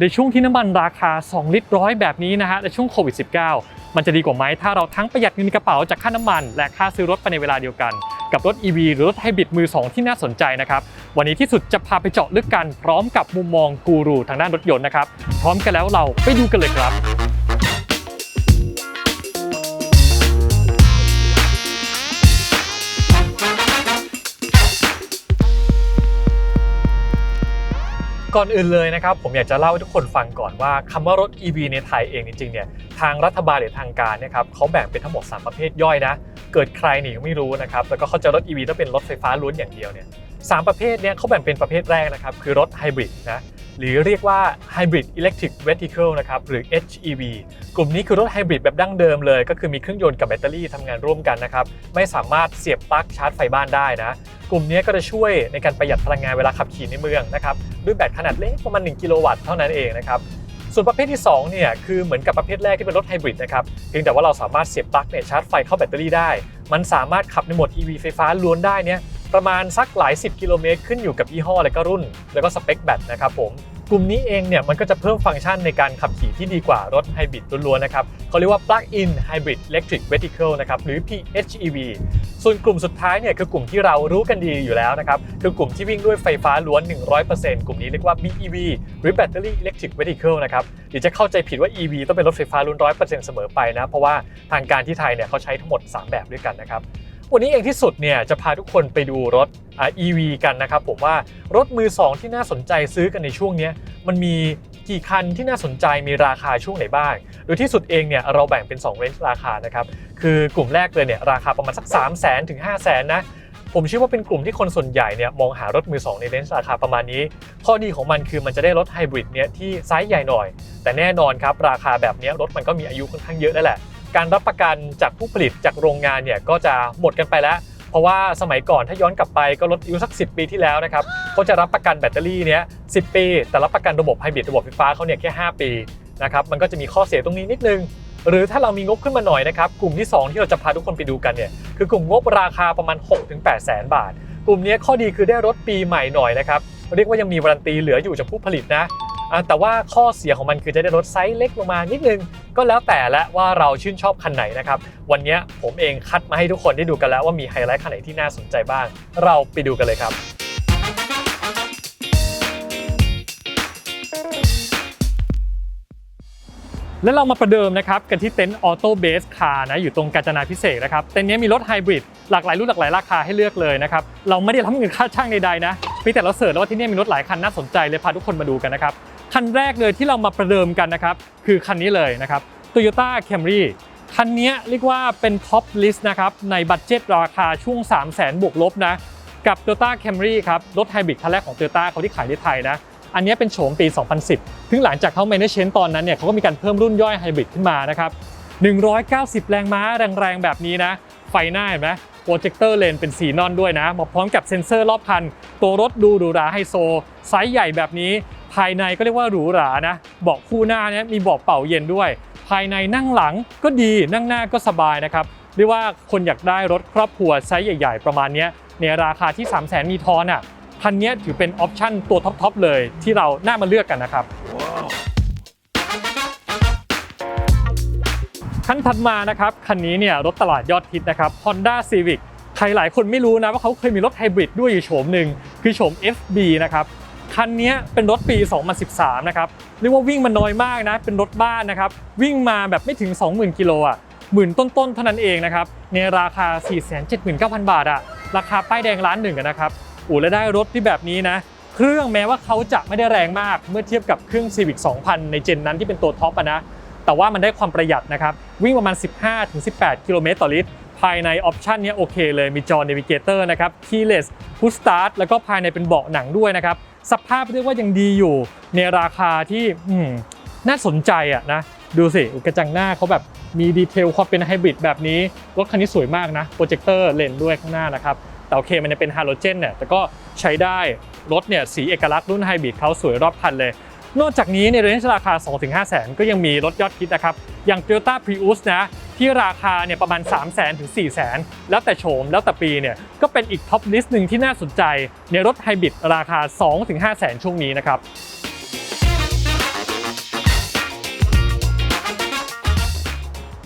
ในช่วงที่น้ำมันราคา 2 ลิตรร้อยแบบนี้นะฮะในช่วงโควิด -19 มันจะดีกว่าไหมถ้าเราทั้งประหยัดเงินกระเป๋าจากค่าน้ำมัน และค่าซื้อรถไปในเวลาเดียวกัน กับรถ EV หรือรถไฮบริดมือ 2 ที่น่าสนใจนะครับวันนี้ที่สุดจะพาไปเจาะลึกกันพร้อมกับมุมมองกูรูทางด้านรถยนต์นะครับพร้อมกันแล้วเราไปดูกันเลยครับ ก่อนอื่นเลยนะครับผมอยากจะเล่าให้ทุกคนฟังก่อนว่าคำว่ารถ EV ในไทยเองจริงๆเนี่ยทางรัฐบาลหรือทางการเนะครับเขาแบ่งเป็นทั้งหมด 3 ประเภทย่อยนะ เกิดใครหนีไม่รู้นะครับแล้วก็เขาจะรถ EV ต้องเป็นรถไฟฟ้าล้วนอย่างเดียวเนี่ยสามประเภทเนี่ยเขาแบ่งเป็นประเภทแรกนะครับคือรถไฮบริดนะ หรือเรียกว่า Hybrid Electric Vehicle นะครับหรือ HEV กลุ่มนี้คือรถไฮบริดแบบดั้งเดิมเลย ก็คือมีเครื่องยนต์กับแบตเตอรี่ทำงานร่วมกันนะครับไม่สามารถเสียบปลั๊กชาร์จไฟบ้านได้นะกลุ่มนี้ก็จะช่วยในการประหยัดพลังงานเวลาขับขี่ในเมืองนะครับด้วยแบตขนาดเล็กประมาณ 1 กิโลวัตต์เท่านั้นเองนะครับส่วนประเภทที่2เนี่ยคือเหมือนกับประเภทแรกที่เป็นรถไฮบริดนะครับเพียงแต่ว่าเราสามารถเสียบปลั๊กเนี่ยชาร์จไฟเข้าแบตเตอรี่ได้ มันสามารถขับในโหมด EV ไฟฟ้าล้วนได้เนี่ยประมาณสักหลาย 10 กิโลเมตรขึ้นอยู่กับยี่ห้อและก็รุ่น แล้วก็สเปคแบตนะครับผม กลุ่มนี้เองเนี่ยมันก็จะเพิ่มฟังก์ชันในการขับขี่ที่ดีกว่ารถไฮบริดล้วนๆนะครับเขาเรียกว่า Plug-in Hybrid Electric Vehicle นะครับหรือ PHEV ส่วนกลุ่มสุดท้ายเนี่ยคือกลุ่มที่เรารู้กันดีอยู่แล้วนะครับคือกลุ่มที่วิ่งด้วยไฟฟ้าล้วน 100%กลุ่มนี้เรียกว่า BEV หรือ Battery Electric Vehicle นะครับเดี๋ยวจะเข้าใจผิดว่า EV ต้องเป็นรถไฟฟ้าล้วน100%เสมอไปนะเพราะว่าทางการที่ไทยเนี่ยเขาใช้ทั้งหมด 3 แบบด้วยกันนะครับ วันนี้เองที่สุดเนี่ยจะพาทุกคนไปดูรถอ่า EV กันนะครับผมว่ารถมือ 2 ที่น่าสนใจซื้อกันในช่วงนี้มันมีกี่คันที่น่าสนใจมีราคาช่วงไหนบ้าง โดยที่สุดเองเนี่ยเราแบ่งเป็น2เรนจ์ราคานะครับคือกลุ่มแรกเลยเนี่ยราคาประมาณสัก 3 0 0 0 0 0ถึง 5 0 0 0 0นนะผมเชื่อว่าเป็นกลุ่มที่คนส่วนใหญ่เนี่ยมองหารถมือ 2 ในเรนจ์ราคาประมาณนี้ ข้อดีของมันคือมันจะได้รถไฮบริดเนี่ยที่ไซส์ใหญ่หน่อย แต่แน่นอนครับราคาแบบนี้รถมันก็มีอายุค่อนข้างเยอะแล้วแหละ การรับประกันจากผู้ผลิตจากโรงงานเนี่ยก็จะหมดกันไปแล้ว เพราะว่าสมัยก่อนถ้าย้อนกลับไปก็รถอายุสัก 10 ปีที่แล้วนะครับเขาจะรับประกันแบตเตอรี่เนี้ย10ปี แต่รับประกันระบบไฮบริดระบบไฟฟ้าเขาเนี่ยแค่ 5 ปีนะครับมันก็จะมีข้อเสียตรงนี้นิดนึง หรือถ้าเรามีงบขึ้นมาหน่อยนะครับกลุ่มที่ 2 ที่เราจะพาทุกคนไปดูกันเนี่ยคือกลุ่มงบราคาประมาณ 6-8แสนบาท กลุ่มนี้ข้อดีคือได้รถปีใหม่หน่อยนะครับเรียกว่ายังมีวารันตีเหลืออยู่จากผู้ผลิตนะแต่ว่าข้อเสียของมันคือจะได้รถไซส์เล็กลงมานิดนึง ก็แล้วแต่และว่าเราชื่นชอบคันไหนนะครับ วันนี้ผมเองคัดมาให้ทุกคนได้ดูกันแล้วว่ามีไฮไลท์คันไหนที่น่าสนใจบ้าง เราไปดูกันเลยครับแล้วเรามาประเดิมนะครับกันที่เต็นท์ออโต้เบสคาร์นะอยู่ตรงกาญจนาพิเศษนะครับเต็นท์นี้มีรถไฮบริดหลากหลายรุ่นหลากหลายราคาให้เลือกเลยนะครับเราไม่ได้รับเงินค่าช่างใดๆนะเพียงแต่เราเสิร์ชแล้วว่าที่นี่มีรถหลายคันน่าสนใจเลยพาทุกคนมาดูกันนะครับ คันแรกเลยที่เรามาประเดิมกันนะครับ คือคันนี้เลยนะครับ Toyota Camry คันนี้เรียกว่าเป็นท็อปลิสต์นะครับ ในบัตเจ็ตราคาช่วง 3 0 0 0 0 0บวกลบนะ กับ Toyota Camry ครับ รถไฮบริดคันแรกของ Toyota เขาที่ขายในไทยนะ อันนี้เป็นโฉมปี 2010ซึ่งหลังจากเขา manage ตอนนั้นเนี่ยเขาก็มีการเพิ่มรุ่นย่อยไฮบริดขึ้นมานะครับ190 แรงม้าแรงๆ แบบนี้นะ ไฟหน้าเห็นไหมโปรเจคเตอร์เลนเป็นสีนอนด้วยนะมาพร้อมกับเซ็นเซอร์รอบคัน ตัวรถดูหรูหราไฮโซ ไซส์ใหญ่แบบนี้ ภายในก็เรียกว่าหรูหรานะเบาะคู่หน้าเนี่ยมีเบาะเป่าเย็นด้วย ภายในนั่งหลังก็ดีนั่งหน้าก็สบายนะครับเรียกว่าคนอยากได้รถครอบครัวไซส์ใหญ่ๆ ประมาณนี้ในราคาที่ 3 0 0 0 0 0 มีทอนอะคันนี้ถือเป็นออปชั่นตัวท็อปๆเลยที่เราน่ามาเลือกกันนะครับคันถัดมานะครับคันนี้เนี่ยรถตลาดยอดฮิตนะครับ Honda Civic ใครหลายคนไม่รู้นะว่าเขาเคยมีรถไฮบริดด้วยอยู่โฉมหนึ่งคือโฉม FB นะครับ คันนี้เป็นรถปี 2013 นะครับ เรียกว่าวิ่งมาน้อยมากนะ เป็นรถบ้านนะครับ วิ่งมาแบบไม่ถึง 20,000 กิโลอะหมื่นต้นๆ เท่านั้นเองนะครับ ในราคา 479,000 บาทอะ ราคาป้ายแดงล้านหนึ่งนะครับอูและได้รถที่แบบนี้นะ เครื่องแม้ว่าเขาจะไม่ได้แรงมาก เมื่อเทียบกับเครื่อง Civic 2000 ในเจนนั้นที่เป็นตัวท็อปอะนะ แต่ว่ามันได้ความประหยัดนะครับ วิ่งประมาณ 15-18 กิโลเมตรต่อลิตร ภายในออปชันเนี้ยโอเคเลยมีจอ Navigator นะครับ Keyless Push Start แล้วก็ภายในเป็นเบาะหนังด้วยนะครับ สภาพเรียกว่ายังดีอยู่ในราคาที่น่าสนใจอะนะ ดูสิกระจังหน้าเขาแบบมีดีเทลความเป็นไฮบริดแบบนี้รถคันนี้สวยมากนะโปรเจคเตอร์เลนด้วยข้างหน้านะครับแต่โอเคมันจะเป็นฮาโลเจนเนี่ยแต่ก็ใช้ได้รถเนี่ยสีเอกลักษณ์รุ่นไฮบริดเขาสวยรอบคันเลย นอกจากนี้ในเรนจ์ราคา 2-5 แสนก็ยังมีรถยอดฮิตนะครับ อย่าง Toyota Prius นะ ที่ราคาเนี่ยประมาณ 3 0 0แสนถึง4 0 0แสนแล้วแต่โฉมแล้วแต่ปีเนี่ยก็เป็นอีกท็อปลิสต์หนึ่งที่น่าสนใจในรถไฮบริดราคา 2-5ถึงแสนช่วงนี้นะครับ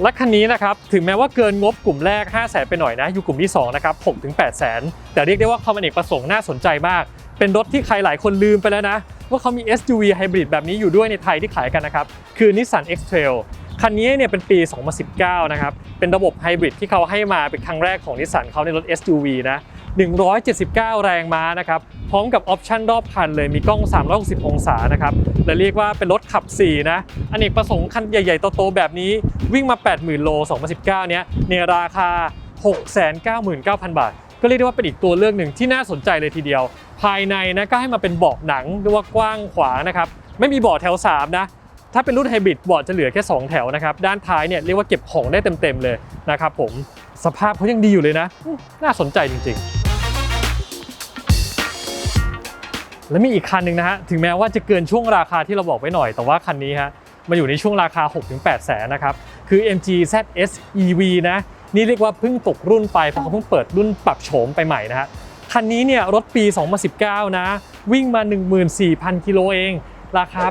และคันนี้นะครับถึงแม้ว่าเกินงบกลุ่มแรก 5 0 0แสนไปหน่อยนะอยู่กลุ่มที่2นะครับ6ถึง8แสนแต่เรียกได้ว่าความอเอกประสงค์น่าสนใจมาก เป็นรถที่ใครหลายคนลืมไปแล้วนะ ว่าเขามี SUV ไฮบริดแบบนี้อยู่ด้วยในไทยที่ขายกันนะครับ คือ Nissan X-Trail คันนี้เนี่ยเป็นปี 2019 นะครับ เป็นระบบไฮบริดที่เขาให้มาเป็นครั้งแรกของ Nissan เขาในรถ SUV นะ 179 แรงม้านะครับ พร้อมกับออปชันรอบคันเลยมีกล้อง 360 องศานะครับและเรียกว่าเป็นรถขับ 4 นะอเนกประสงค์คันใหญ่ๆโตๆแบบนี้วิ่งมา 80,000 โล 2019 เนี้ยในราคา 699,000 บาท ก็เรียกได้ว่าเป็นอีกตัวเลือกหนึ่งที่น่าสนใจเลยทีเดียว ภายในนะก็ให้มาเป็นเบาะหนังเรียกว่ากว้างขวางนะครับไม่มีเบาะแถว3นะ ถ้าเป็นรุ่นไฮบริดเบาะจะเหลือแค่ 2 แถวนะครับด้านท้ายเนี่ยเรียกว่าเก็บของได้เต็มๆเลยนะครับผมสภาพเขายังดีอยู่เลยนะ น่าสนใจจริง ๆและมีอีกคันหนึ่งนะฮะ ถึงแม้ว่าจะเกินช่วงราคาที่เราบอกไว้หน่อย แต่ว่าคันนี้ฮะมาอยู่ในช่วงราคา 6-8 แสนนะครับ คือ MG ZS EV นะ นี่เรียกว่าเพิ่งตกรุ่นไป เพราะเขาเพิ่งเปิดรุ่นปรับโฉมไปใหม่นะฮะ คันนี้เนี่ยรถปี 2019 นะ วิ่งมา 14,000 กิโลเอง ราคา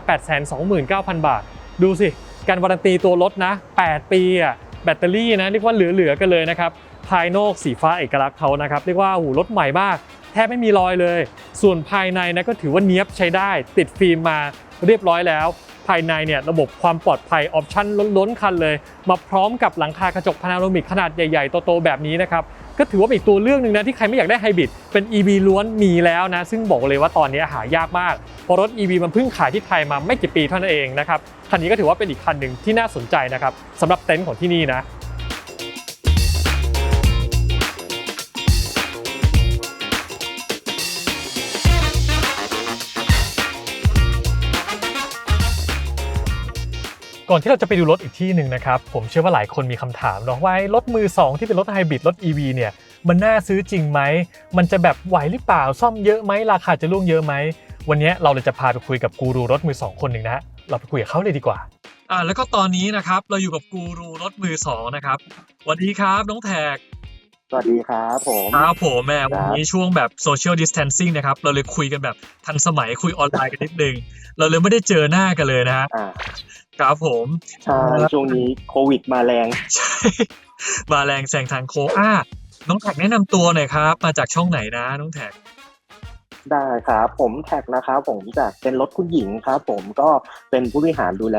829,000 บาท ดูสิ การวารันตีตัวรถนะ 8 ปีอะแบตเตอรี่นะเรียกว่าเหลือๆกันเลยนะครับ ภายนอกสีฟ้าเอกลักษณ์เขานะครับ เรียกว่าหูรถใหม่มาก แทบไม่มีรอยเลย ส่วนภายในนะก็ถือว่าเนี้ยบใช้ได้ ติดฟิล์มมาเรียบร้อยแล้ว ภายในเนี่ยระบบความปลอดภัยออปชั่นล้นๆคันเลย มาพร้อมกับหลังคากระจกพานาโรมิกขนาดใหญ่ๆโตๆแบบนี้นะครับ ก็ถือว่าเป็นอีกตัวเรื่องหนึ่งนะที่ใครไม่อยากได้ไฮบริดเป็น EV ล้วนมีแล้วนะ ซึ่งบอกเลยว่าตอนนี้หายากมากเพราะรถ EV มันเพิ่งขายที่ไทยมาไม่กี่ปีเท่านั้นเองนะครับคันนี้ก็ถือว่าเป็นอีกคันหนึ่งที่น่าสนใจนะครับสำหรับเต็นท์ของที่นี่นะ ก่อนที่เราจะไปดูรถอีกที่หนึ่งนะครับ ผมเชื่อว่าหลายคนมีคำถามเนาะว่ารถมือ 2 ที่เป็นรถไฮบริดรถ EV เนี่ยมันน่าซื้อจริงไหม มันจะแบบไหวหรือเปล่าซ่อมเยอะไหมราคาจะล่วงเยอะไหม วันนี้เราเลยจะพาไปคุยกับกูรูรถมือ 2 คนหนึ่งนะเราไปคุยกับเขาเลยดีกว่าอ่าแล้วก็ตอนนี้นะครับเราอยู่กับกูรูรถมือ2นะครับสวัสดีครับน้องแท็ก วัสดีครับผมครับผมแม่ครับวันนี้ช่วงแบบโซเชียลดิส a ทนซิ่งนะครับ เราเลยคุยกันแบบทันสมัยคุยออนไลน์กันนิดนึง เราเลยไม่ได้เจอหน้ากันเลยนะฮะอ่าครับผมใช่ช่วงนี้โควิดมาแรงใช่มาแรงแซงทางโค้งอะน้องแท็กแนะนำตัวหน่อยครับ มาจากช่องไหนนะน้องแท็ก ได้ครับผมแท็กนะครับผมจากเป็นรถคุณหญิงครับ ผมก็เป็นผู้บริหารดูแล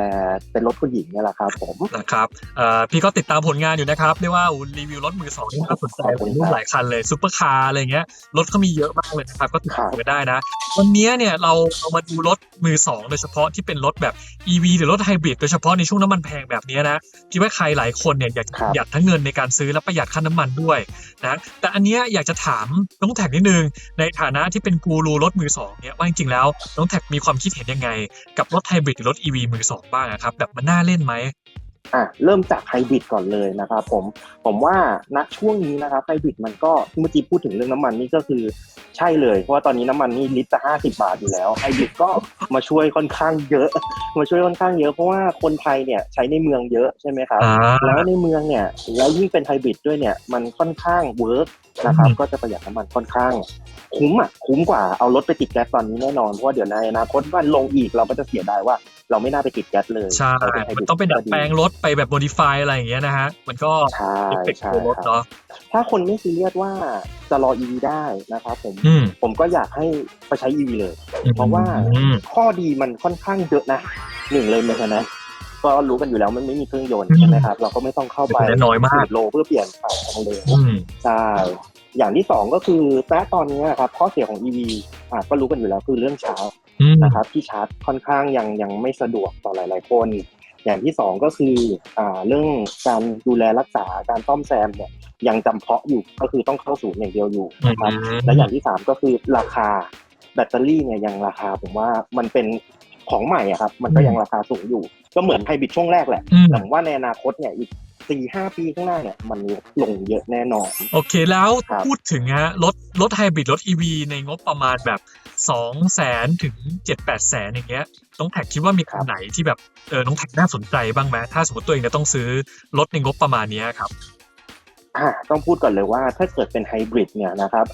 เป็นรถคุณหญิงเนี่ยแหละครับ ผมนะครับเอ่อพี่ก็ติดตามผลงานอยู่นะครับเรียกว่ารีวิวรถมือสองที่น่าสนใจขอบคุณรุ่คนรับหลายคันเลยซุปเปอร์คาร์อะไรเงี้ยรถเขามีเยอะมากเลยนะครับก็ติดครัตามบกันได้นะ วันนี้เนี่ยเราเอามาดูรถมือสองโดยเฉพาะที่เป็นรถแบบ EV หรือรถไฮบริดโดยเฉพาะในช่วงน้ำมันแพงแบบนี้นะคิดว่าใครหลายคนเนี่ยอยากจะประหยัดทั้งเงินในการซื้อและประหยัดค่าน้ำมันด้วยนะแต่อันเนี้ยอยากจะถามน้องแท็กนิดนึงในฐานะที่เป็นกูรูรถมือสองเนี่ยว่าจริงๆแล้วน้องแท็กมีความคิดเห็นยังไง กับรถไฮบริดหรือรถ EV มือสองบ้างอะครับแบบมันน่าเล่นไหม อะเริ่มจากไฮบริดก่อนเลยนะครับผมผมว่าณช่วงนี้นะครับไฮบริดมันก็เมื่อกี้พูดถึงเรื่องน้ำมันนี่ก็คือใช่เลย เพราะว่าตอนนี้น้ำมันนี่ลิตรละห้าสิบาทอยู่แล้วไฮบริดก็มาช่วยค่อนข้างเยอะ มาช่วยค่อนข้างเยอะเพราะว่าคนไทยเนี่ยใช้ในเมืองเยอะใช่ไหมครับอ่าแล้วในเมืองเนี่ยแล้วยิ่งเป็นไฮบริดด้วยเนี่ยมันค่อนข้างเวิร์กนะครับอืมก็จะประหยัดน้ำมันค่อนข้าง คุ้มอะคุ้มกว่าเอารถไปติดแก๊สตอนนี้แน่นอนเพราะว่าเดี๋ยวในอนาคตมันลงอีกเราก็จะเสียดายว่า เราไม่น่าไปติดแก๊สเลยใช่เราเป็นไฮบมันริดต้องไปดัดแปลงรถไปแบบโมดิฟายอะไรอย่างเงี้ยนะฮะมันก็ใช่เอฟเฟกต์ใช่ตัวรถครับเนาะถ้าคนไม่ซีเรียสว่าจะรอ EV ได้นะครับผมอืมผมก็อยากให้ไปใช้ EV เลย เพราะว่าอืมข้อดีมันค่อนข้างเยอะนะหนึ่งเลยเหมือนกันนะก็รู้กันอยู่แล้วมันไม่มีเครื่องยนต์อืมใช่ไหมครับเราก็ไม่ต้องเข้าไปเป็นน้อยมากโลเพื่อเปลี่ยนถ่ายทางเร็วอืมใช่อย่างที่สองก็คือณตอนนี้ครับข้อเสียของ EV อะก็รู้กันอยู่แล้วคือเรื่องชาร์จอืม นะครับที่ชาร์จค่อนข้างยังยังไม่สะดวกต่อหลาย ๆ คน อย่างที่สองก็คืออ่าเรื่องการดูแลรักษาการซ่อมแซมเนี่ยยังจำเพาะอยู่ก็คือต้องเข้าศูนย์อย่างเดียวอยู่นะครับและอย่างที่สามก็คือราคาแบตเตอรี่เนี่ยยังราคาผมว่ามันเป็นของใหม่อะครับ มันก็ยังราคาสูงอยู่ ก็เหมือนไฮบริดช่วงแรกแหละอืมแต่ผมว่าในอนาคตเนี่ยอีก สี่ห้าปีข้างหน้าเนี่ยมันลดลงเยอะแน่นอน โอเคแล้วครับพูดถึงฮะรถรถไฮบริดรถ EV ในงบประมาณแบบ2 0 0แสนถึง7 8แสนอย่างเงี้ยน้องแท็กคิดว่ามีคันไหนที่แบบเออน้องแท็กน่าสนใจบ้างไหมถ้าสมมติตัวเองจะต้องซื้อรถในงบประมาณเนี้ยครับอ่าต้องพูดก่อนเลยว่าถ้าเกิดเป็นไฮบริดเนี่ยนะครับ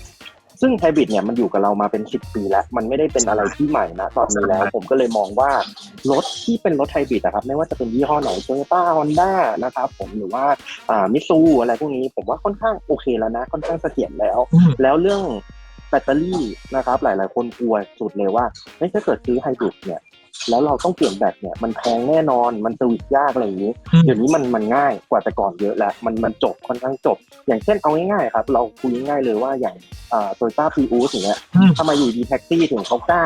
ซึ่งไฮบริดเนี่ยมันอยู่กับเรามาเป็นสิบปีแล้ว มันไม่ได้เป็นอะไรที่ใหม่นะตอนนี้แล้ว ผมก็เลยมองว่ารถที่เป็นรถไฮบริดอะครับไม่ว่าจะเป็นยี่ห้อไหนโตโยต้าฮอนด้านะครับผมหรือว่าอ่ามิซูอะไรพวกนี้ผมว่าค่อนข้างโอเคแล้วนะค่อนข้างเสถียรแล้วอืมแล้วเรื่องแบตเตอรี่นะครับหลาย ๆ คนกลัวสุดเลยว่าเฮ้ยถ้าเกิดซื้อไฮบริดเนี่ย แล้วเราต้องเปลี่ยนแบตเนี่ยมันแพงแน่นอนมันสวิตช์ยากอะไรอย่างนี้อืมเดี๋ยวนี้มันมันง่ายกว่าแต่ก่อนเยอะแล้วมันมันจบค่อนข้างจบ อย่างเช่นเอาง่ายๆครับ เราคุยง่ายๆเลยว่าอย่างโตโยต้าพรีอูสอย่างเงี้ยอืมทำไมอยู่ดีแท็กซี่ถึงเขากล้า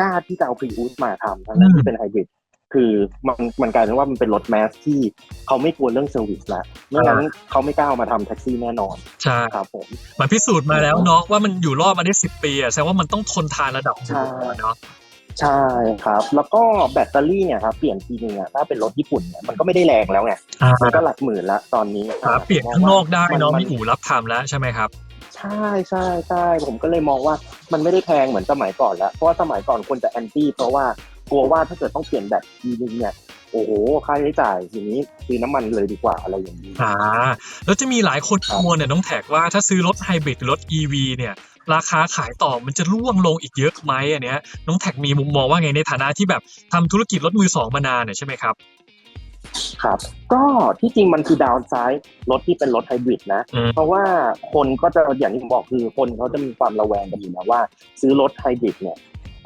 กล้าที่จะเอาพรีอูสมาทำทั้งนั้นอืมที่เป็นไฮบริดคือมันมันกลายเป็นว่ามันเป็นรถแมสที่เขาไม่กลัวเรื่องเซอร์วิสแล้วไม่งั้นเขาไม่กล้าเอามาทำแท็กซี่แน่นอนใช่ครับผมมันพิสูจน์มาแล้วเนาะว่ามันอยู่รอดมาได้สิบปีอะแสดงว่ามันต้องทนทานระดับหนึ่งใช่เนาะ ใช่ครับ แล้วก็แบตเตอรี่เนี่ยครับเปลี่ยนทีนึงอะถ้าเป็นรถญี่ปุ่นเนี่ยมันก็ไม่ได้แรงแล้วไงอ่ามันก็หลักหมื่นละตอนนี้หาเปลี่ยนข้างนอกได้เนาะมัมีอู่รับทำแล้วใช่ไหมครับ ใช่ใช่ใช่ผมก็เลยมองว่ามันไม่ได้แพงเหมือนสมัยก่อนแล้ว เพราะว่าสมัยก่อนคนจะแอนตี้เพราะว่ากลัวว่าถ้าเกิดต้องเปลี่ยนแบตทีนึงเนี่ยโอ้โหค่าใช้จ่ายทีนี้ซื้อน้ำมันเลยดีกว่าอะไรอย่างนี้อ่าแล้วจะมีหลายคนครักับงวลเนี่ยน้องแท็กว่าถ้าซื้อรถไฮบริดหรือรถ EV เนี่ย ราคาขายต่อมันจะร่วงลงอีกเยอะไหมอันเนี้ยน้องแท็กมีมุมมองว่าไงในฐานะที่แบบทำธุรกิจรถมือสองมานานเนี่ยใช่ไหมครับครับก็ที่จริงมันคือดาวน์ไซด์รถที่เป็นรถไฮบริดนะอืมเพราะว่าคนก็จะอย่างที่ผมบอกคือคนเขาจะมีความระแวงกันอยู่แล้วว่า ซื้อรถไฮบริดเนี่ย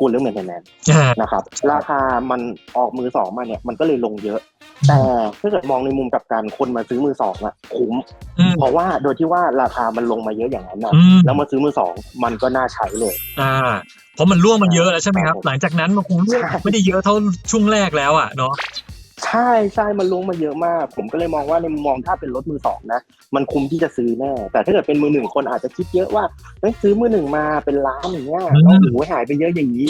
กลัวเรื่อง maintenance อ่านะครับ ราคามันออกมือสองมาเนี่ยมันก็เลยลงเยอะ แต่ถ้าเกิดมองในมุมกลับการคนมาซื้อมือสองอะคุ้มอืมเพราะว่าโดยที่ว่าราคามันลงมาเยอะอย่างนั้นนะอืมแล้วมาซื้อมือสองมันก็น่าใช้เลย อ่า เพราะมันร่วงมันเยอะแล้วใช่ไหมครับครับผมหลังจากนั้นมันคงร่วงใช่ไม่ได้เยอะเท่าช่วงแรกแล้วอะเนาะ ใช่ใช่มันลงมาเยอะมาก ผมก็เลยมองว่าในมุมมองถ้าเป็นรถมือสองนะมันคุ้มที่จะซื้อแน่แต่ถ้าเกิดเป็นมือหนึ่งคนอาจจะคิดเยอะว่าเฮ้ยซื้อมือหนึ่งมาเป็นล้านอย่างเงี้ยแล้วโอ้โหหายไปเยอะอย่างนี้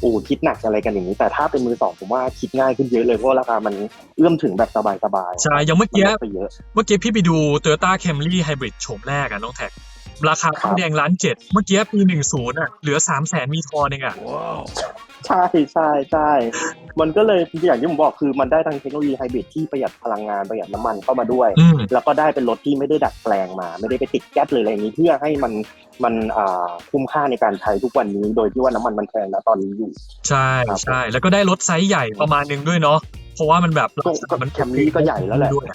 โอ้คิดหนักอะไรกันอย่างนี้ แต่ถ้าเป็นมือสองผมว่าคิดง่ายขึ้นเยอะเลยเพราะว่าราคามันเอื้อมถึงแบบสบายๆใช่อย่างเมื่อมันกี้ลดไปเยอะเมื่อกี้พี่ไปดู Toyota Camry Hybrid โฉมแรกอะน้องแท็กราคาครับป้ายแดงล้านเจ็ดเมื่อกี้ปีหนึ่งศูนย์อะเหลือสามแสนมีทอนเองอะ ใช่ใช่ใช่มันก็เลยอย่างที่ผมบอกคือมันได้ทั้งเทคโนโลยีไฮบริดที่ประหยัดพลังงานประหยัดน้ำมันเข้ามาด้วยอืมแล้วก็ได้เป็นรถที่ไม่ได้ดัดแปลงมา ไม่ได้ไปติดแก๊สเลยอะไรอย่างนี้เพื่อให้มันมันอ่าคุ้มค่าในการใช้ทุกวันนี้ โดยที่ว่าน้ำมันมันแพงนะตอนนี้อยู่ ใช่ครับใช่แล้วก็ได้รถไซส์ใหญ่ประมาณหนึงด้วยเนาะ เพราะว่ามันแบบก็ก็มัน Camry ก็ใหญ่แล้วแหละด้วย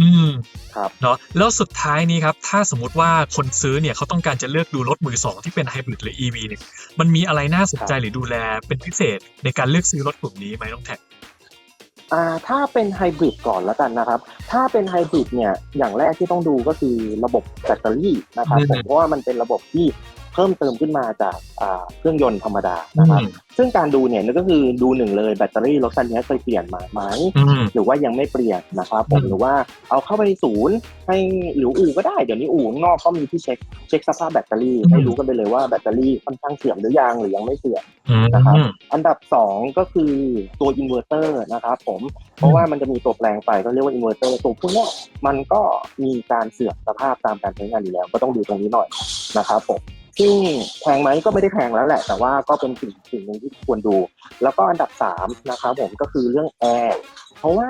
อืมครับเนาะแล้วสุดท้ายนี้ครับ ถ้าสมมติว่าคนซื้อเนี่ยเขาต้องการจะเลือกดูรถมือสองที่เป็นไฮบริดหรือ EV เนี่ยมันมีอะไรน่าสนใจหรือดูแลเป็นพิเศษในการเลือกซื้อรถกลุ่มนี้ไหมน้องแท็กอ่าถ้าเป็นไฮบริดก่อนแล้วกันนะครับ ถ้าเป็นไฮบริดเนี่ยอย่างแรกที่ต้องดูก็คือระบบแบตเตอรี่นะครับอืมผมเพราะว่ามันเป็นระบบที่ เพิ่มเติมขึ้นมาจากอ่าเครื่องยนต์ธรรมดานะครับอืมซึ่งการดูเนี่ยนั่นก็คือดูหนึ่งเลยแบตเตอรี่รถคันนี้เคยเปลี่ยนมาไหมอืมหรือว่ายังไม่เปลี่ยนนะครับผมอืมหรือว่าเอาเข้าไปศูนย์ให้หรืออู่ก็ได้เดี๋ยวนี้อู่ข้างนอกก็มีที่เช็คเช็คสภาพแบตเตอรี่ให้รู้กันไปเลยว่าแบตเตอรี่ค่อนข้างเสื่อมหรือยังหรือยังไม่เสื่อมอืมนะครับอันดับสองก็คือตัวอินเวอร์เตอร์นะครับผมเพราะว่ามันจะมีตัวแปลงไปก็เรียกว่าอินเวอร์เตอร์ตัวพวกเนี้ยมันก็มีการเสื่อมสภาพตามการใช้งานอยู่แล้ว ก็ต้องดูตรงนี้หน่อยนะครับผม ซึ่งแพงไหมก็ไม่ได้แพงแล้วแหละ แต่ว่าก็เป็นสิ่งสิ่งหนึ่งที่ควรดู แล้วก็อันดับสามนะครับผมก็คือเรื่องแอร์เพราะว่า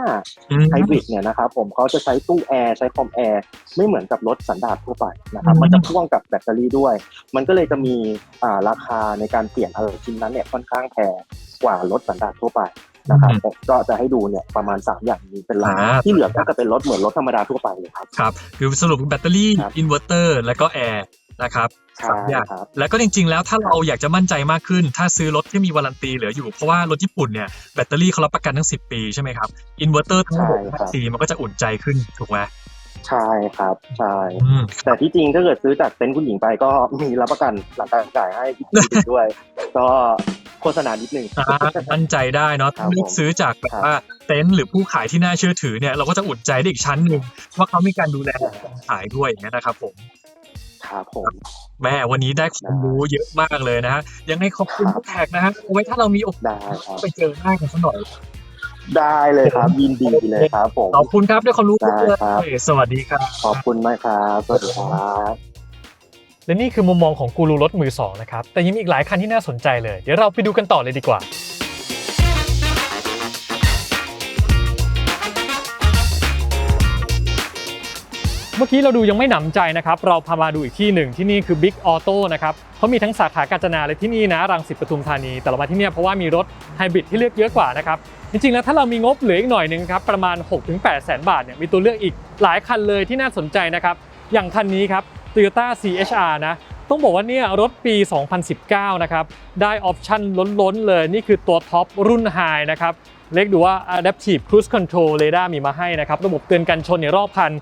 อืมไฮบริดเนี่ยนะครับผมเขาจะใช้ตู้แอร์ใช้คอมแอร์ไม่เหมือนกับรถสันดาปทั่วไปนะครับอืมมันจะพ่วงกับแบตเตอรี่ด้วย มันก็เลยจะมีอ่าราคาในการเปลี่ยนอะไรชิ้นนั้นเนี่ยค่อนข้างแพงกว่ารถสันดาปทั่วไปนะครับผมก็จะให้ดูเนี่ยประมาณ 3 อย่างนี้เป็นหลักอ่าที่เหลือก็จะเป็นรถเหมือนรถธรรมดาทั่วไปเลยครับครับคือสรุปแบตเตอรี่ครับอินเวอร์เตอร์ แล้วก็แอร์นะครับใช่สาม อย่างครับแล้วก็จริง ๆ แล้วถ้าเราอยากจะมั่นใจมากขึ้น ถ้าซื้อรถที่มีวารันตีเหลืออยู่ เพราะว่ารถญี่ปุ่นเนี่ยแบตเตอรี่เขารับประกันทั้ง 10 ปีใช่ไหมครับอินเวอร์เตอร์ทั้งระบบใช่ครับปีมันก็จะอุ่นใจขึ้นถูกไหมใช่ครับใช่อืมแต่ที่จริงถ้าเกิดซื้อจากเต็นท์คุณหญิงไปก็มีรับประกันหลังการจ่ายให้อีกทีหนึ่งด้วย ก็โฆษณานิดนึงอ่ามั่นใจได้เนาะครัถ้าบเลือกซื้อจากแบบครับว่าเต็นท์หรือผู้ขายที่น่าเชื่อถือเนี่ยเราก็จะอุ่นใจได้อีกชั้นหนึ่งว่าเขามีการดูแลการขายด้วยอย่างเงี้ยนะครับผม ครับผมแม่วันนี้ได้ความรู้เยอะมากเลยนะฮะยังไงขอบคุณครับทุกแขกนะฮะเอาไว้ถ้าเรามีโอกาสได้ครับไปเจอหน้ากันสักหน่อยได้เลยครับ ยินดีเลยครับผมขอบคุณครับด้วยความรู้ได้ครับเลยสวัสดีครับขอบคุณมากครับสวัสดีครับและนี่คือมุมมองของกูรูรถมือสองนะครับแต่ยังมีอีกหลายคันที่น่าสนใจเลย เดี๋ยวเราไปดูกันต่อเลยดีกว่า มื่อกี้เราดูยังไม่หนำใจนะครับ เราพามาดูอีกที่หนึ่งที่นี่คือ Big Auto นะครับเขามีทั้งสาขากาญจนาเลยที่นี่นะรังสิตปทุมธานี แต่เรามาที่นี่เพราะว่ามีรถไฮบริดที่เลือกเยอะกว่านะครับ จริงๆแล้วถ้าเรามีงบเหลืออีกหน่อยหนึงครับประมาณ 6-8แสนบาทเนี่ยมีตัวเลือกอีกหลายคันเลยที่น่าสนใจนะครับอย่างคันนี้ครับ Toyota CHR นะต้องบอกว่าเนี่ยรถปี 2019 นะครับ ได้ออปชั่นล้นๆ เลย นี่คือตัวท็อปรุ่น High นะครับเรียกดูว่า Adaptive Cruise Control Radar มีมาให้นะครับ ระบบเตือนกันชนในรอบคัน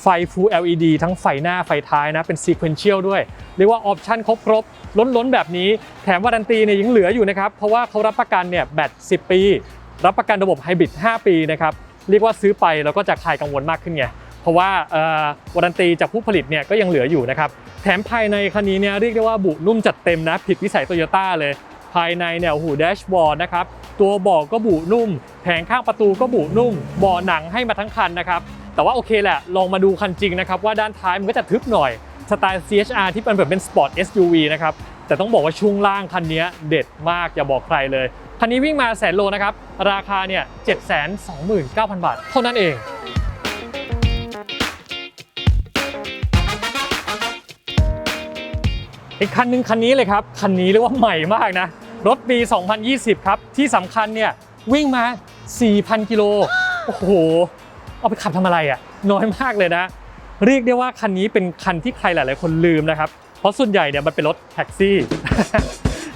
ไฟ Full LED ทั้งไฟหน้าไฟท้ายนะ เป็น Sequential ด้วย เรียกว่าออปชันครบๆล้นๆ แบบนี้ แถมวารันตีเนี่ยยังเหลืออยู่นะครับ เพราะว่าเขารับประกันเนี่ยแบต 10 ปี รับประกันระบบไฮบริด 5 ปีนะครับ เรียกว่าซื้อไปแล้วก็จะคลายกังวลมากขึ้นไง เพราะว่าวารันตีจากผู้ผลิตเนี่ยก็ยังเหลืออยู่นะครับ แถมภายในคันนี้เนี่ยเรียกได้ว่าบุนุ่มจัดเต็มนะ ผิดวิสัยโตโยต้าเลยภายในเนี่ยโอ้โหแดชบอร์ดนะครับ ตัวเบาะก็บุนุ่ม แผงข้างประตูก็บุนุ่มเบาะหนังให้มาทั้งคันนะครับ แต่ว่าโอเคแหละ ลองมาดูคันจริงนะครับว่าด้านท้ายมันก็จะทึบหน่อยสไตล์ CHR ที่เป็นแบบเป็นสปอร์ต SUV นะครับแต่ต้องบอกว่าช่วงล่างคันนี้เด็ดมากอย่าบอกใครเลย คันนี้วิ่งมาแสนโลนะครับ ราคาเนี่ย729,000บาท เท่านั้นเองอีกคันหนึ่งคันนี้เลยครับ คันนี้เรียกว่าใหม่มากนะ รถปี 2020 ครับ ที่สำคัญเนี่ยวิ่งมา 4,000 กิโล โอ้โห เอาไปขับทำอะไรอะ่ะน้อยมากเลยนะ เรียกได้ว่าคันนี้เป็นคันที่ใครหลาย ๆ คนลืมนะครับ เพราะส่วนใหญ่เนี่ยมันเป็นรถแท็กซี่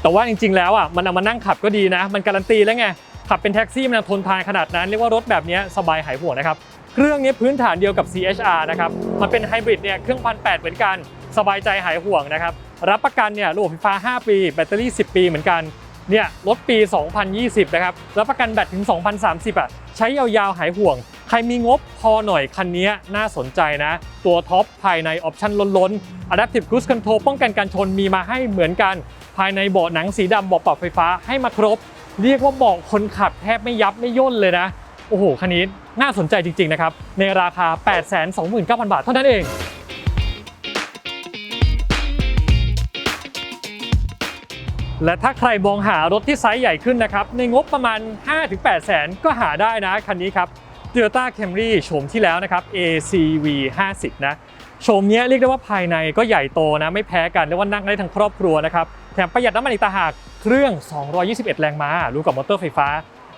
แต่ว่าจริง ๆ แล้วอะมันเอามานั่งขับก็ดีนะ มันการันตีแล้วไงขับเป็นแท็กซี่มันทนทานขนาดนั้น เรียกว่ารถแบบนี้สบายหายห่วงนะครับ เครื่องนี้พื้นฐานเดียวกับ CHR นะครับ มันเป็นไฮบริดเนี่ยเครื่องพันแเหมือนกันสบายใจหายห่วงนะครับ รับประกันเนี่ยระบบไฟฟ้า 5 ปี แบตเตอรี่ 10 ปีเหมือนกันเนี่ยรถปี 2020 นะครับ รับประกันแบตถึง 2030 อะ ใช้ยาวๆ หายห่วง ครมีงบพอหน่อยคันนี้น่าสนใจนะ ตัวท็อปภายในออปชั่นล้นๆ Adaptive Cruise Control ป้องกันการชนมีมาให้เหมือนกัน ภายในเบาะหนังสีดำเบาะปรับไฟฟ้าให้มาครบ เรียกว่าเบาะคนขับแทบไม่ยับไม่ย่นเลยนะ โอ้โห คันนี้น่าสนใจจริงๆนะครับ ในราคา 829,000 บาทเท่านั้นเองและถ้าใครมองหารถที่ไซส์ใหญ่ขึ้นนะครับ ในงบประมาณ 5-8 แสนก็หาได้นะคันนี้ครับ Toyota Camry โฉมที่แล้วนะครับ ACV 50นะโฉมนี้เรียกได้ว่าภายในก็ใหญ่โตนะไม่แพ้กันเรียกว่านั่งได้ทั้งครอบครัวนะครับแถมประหยัดน้ำมันอีกต่างหากเครื่อง 221 แรงม้ารวมกับมอเตอร์ไฟฟ้า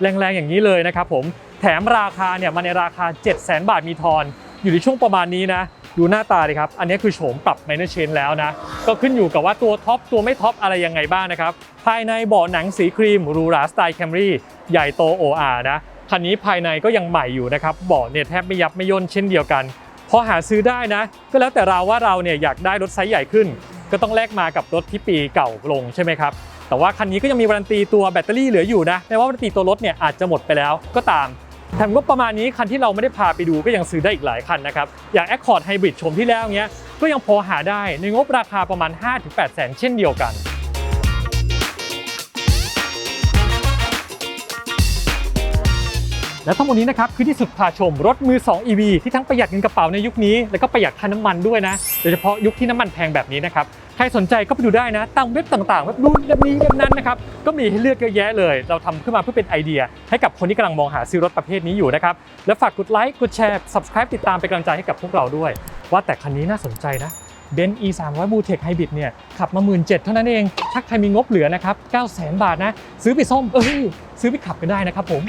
แรงๆอย่างนี้เลยนะครับผมแถมราคาเนี่ยมาในราคา 700,000 บาทมีทอน อยู่ในช่วงประมาณนี้นะ ดูหน้าตาดิครับ อันนี้คือโฉมปรับ minor change แล้วนะ ก็ขึ้นอยู่กับว่าตัวท็อปตัวไม่ท็อปอะไรยังไงบ้างนะครับ ภายในเบาะหนังสีครีมรูราสไตล์ Camry ใหญ่โตโออานะ คันนี้ภายในก็ยังใหม่อยู่นะครับเบาะเนี่ยแทบไม่ยับไม่ย่นเช่นเดียวกัน พอหาซื้อได้นะ ก็แล้วแต่เราว่าเราเนี่ยอยากได้รถไซส์ใหญ่ขึ้น ก็ต้องแลกมากับรถที่ปีเก่าลงใช่ไหมครับแต่ว่าคันนี้ก็ยังมีวารันตีตัวแบตเตอรี่เหลืออยู่นะแม้ว่าวารันตีตัวรถเนี่ยอาจจะหมดไปแล้วก็ตามแถมงบประมาณนี้คันที่เราไม่ได้พาไปดูก็ยังซื้อได้อีกหลายคันนะครับอย่าง Accord Hybrid ชมที่แล้วเนี้ยก็ยังพอหาได้ในงบราคาประมาณ 5-8แสนเช่นเดียวกัน และทั้งหมดนี้นะครับคือที่สุดพาชมรถมือ 2 EV ที่ทั้งประหยัดเงินกระเป๋าในยุคนี้ แล้วก็ประหยัดค่าน้ำมันด้วยนะโดยเฉพาะยุคที่น้ำมันแพงแบบนี้นะครับใครสนใจก็ไปดูได้นะตามเว็บต่างๆเว็บนู้นเว็บนี้เว็บนั้นนะครับก็มีให้เลือกเยอะแยะเลย เราทำขึ้นมาเพื่อเป็นไอเดีย ให้กับคนที่กำลังมองหาซื้อรถประเภทนี้อยู่นะครับและฝากกดไลค์กดแชร์ subscribe ติดตามเป็นกำลังใจให้กับพวกเราด้วย ว่าแต่คันนี้น่าสนใจนะเบนซ์ e 3 0 0 b l u t e c h Hybrid เนี่ยขับมา 1 7 0 0 0เท่านั้นเองถ้าใครมีงบเหลือนะครับ9 0 0 0 0 0 บาทนะ ซื้อไปซ่อมเอ้ยซื้อไปขับกันได้นะครับผม